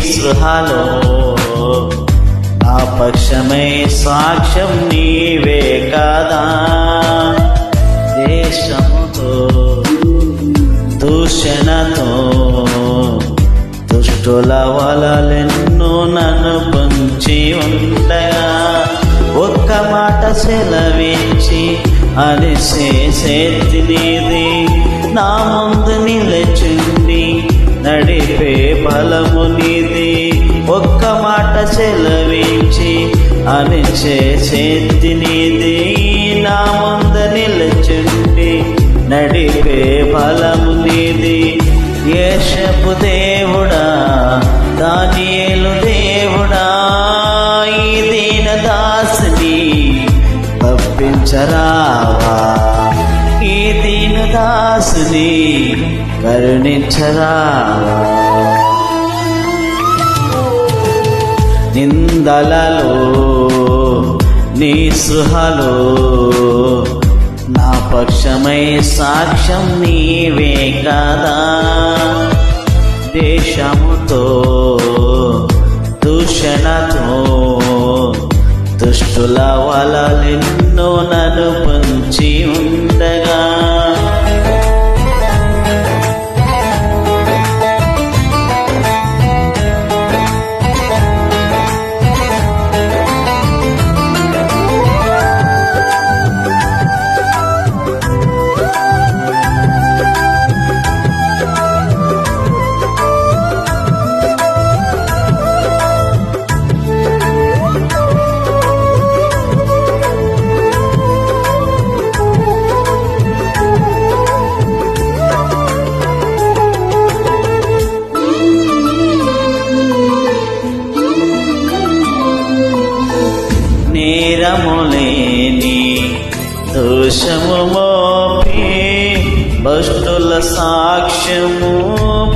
సృహలో. నా పక్షమై సాక్ష్యం నీవే కదా. దేశముతో దూషణతో దుష్టుల వలలెన్నో నన్ను పొంచి ఉండగా. ఒక్క మాట సెలవించి అని చేసేది నా ముందు నిలచుండి నడిపే బలము నీది. ఒక్క మాట సెలవించి అలిచేసేది నీది. నా ముంద నిలచుండి నడిపే బలము నీది. యేషపు దేవుడా దానియేలు దేవుడా ఈ దీన దాసుని తప్పించరావా? ఈ దీన దాసుని కరుణించరా నిందలలో నీ సృహలో నా పక్షమై సాక్ష్యం నీవే కదా? దేశముతో దూషణతో దుష్టుల వలలెన్నో నన్ను పంచి భక్తుల సాక్ష్యము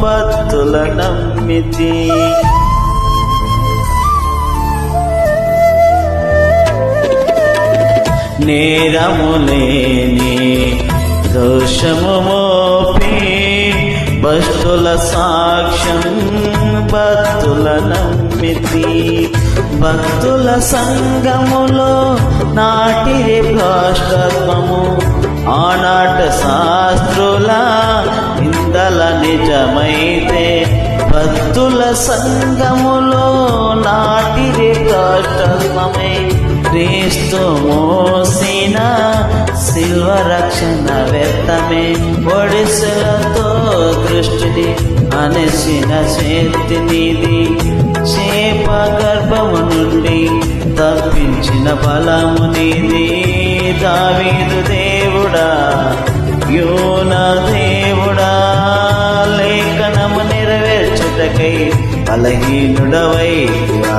భక్తుల నమ్మితి. నేరములేని దోషము మోపి భక్తుల సాక్ష్యం భక్తుల నమ్మితి. భక్తుల సంగములో నాటిరి భ్రష్టత్వము ఆనాట శాస్త్రుల ఇందల నిజమైతే భక్తుల సంగములో నాటిరి భ్రష్టత్వమై క్రీస్తు మోసిన శిల్వ రక్షణ వ్యర్థమే. ఒడిసలతో దృష్టిని అనసిన చేతి నీది. చేప గర్భము నుండి తప్పించిన బలము నీది. దావీదు దేవుడా యోన దేవుడా లేఖనము నెరవేర్చుటకై బలహీనుడవైరా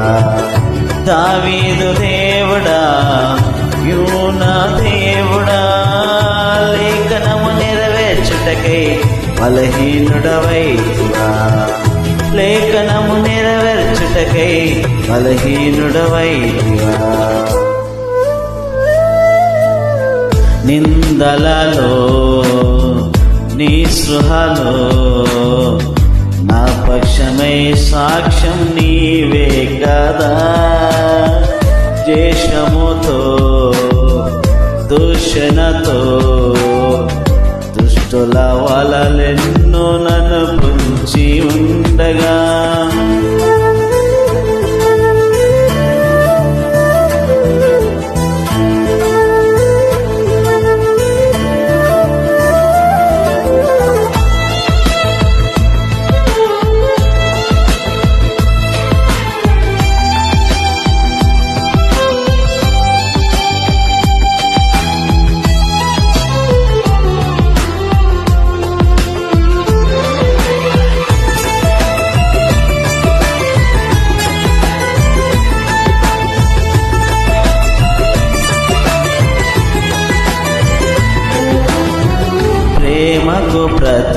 దావీదు దేవుడా యూన దేవుడా లేఖనము నెరవేర్చుటకై బలహీనుడవైరా లేఖనము నెరవేర్చుటకై బలహీనుడవైరా నిందలలో నీ సృహలో. నా పక్షమై సాక్ష్యం నీవే కదా. దేశముతో దూషణతో దుష్టుల వలలెన్నో నన్ను పుంచి ఉండగా.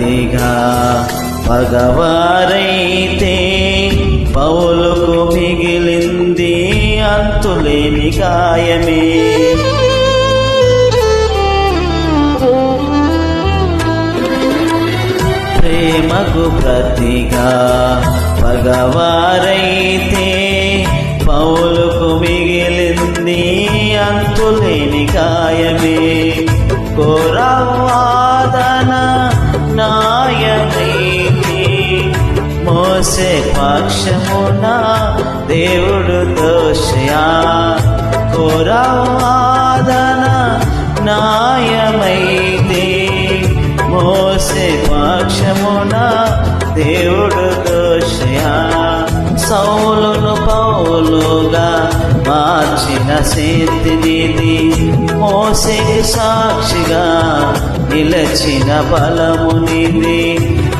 ప్రతిగా పగవారైతే పౌలుకు మిగిలింది అంతులేని గాయమే. ప్రేమకు ప్రతిగా పగవారైతే పౌలుకు మిగిలింది అంతులేని గాయమే. కోరవాదనా నాయమైతే మోసే పక్షమున దేవుడు దోషయా. కోరవాదన నాయమైతే మోసే పక్షమున దేవుడు దోషయా. సౌలును మార్చిన శక్తినిది మోసేకి సాక్షిగా నిలచిన బలమునిది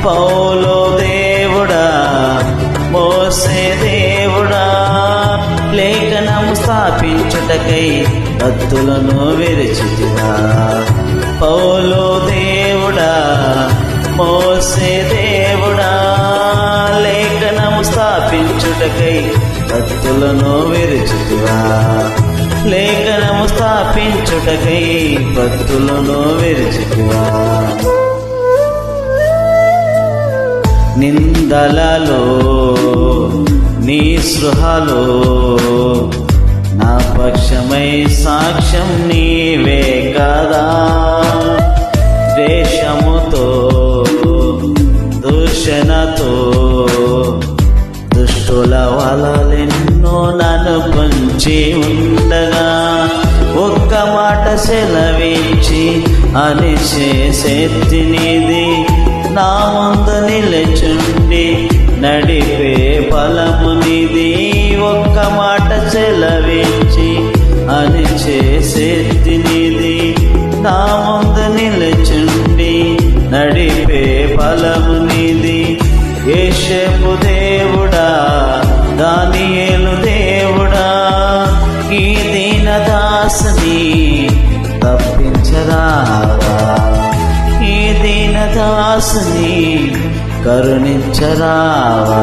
పౌలో దేవుడా మోసే దేవుడా లేఖనం స్థాపించుటకై భక్తులను విరచితివా పౌలో దేవుడా మోసే దేవుడా లేఖనము స్థాపించుటకై భక్తులను విరచితివా? లేఖనము స్థాపించుటకై భక్తులను విరచితివా? నిందలలో నీ సృహలో నా పక్షమై సాక్ష్యం నీవే కదా? పొంచి ఉండగా ఒక్క మాట సెలవించి అని చేసేత్తినిది నా ముందు నిలచుండి నడిపే బలమునిది. ఒక్క మాట సెలవించి అని చేసేత్తినిది నా ముందు నిలచుండి నడిపే బలమునిది. ఏషపుదే కరుణించరావా?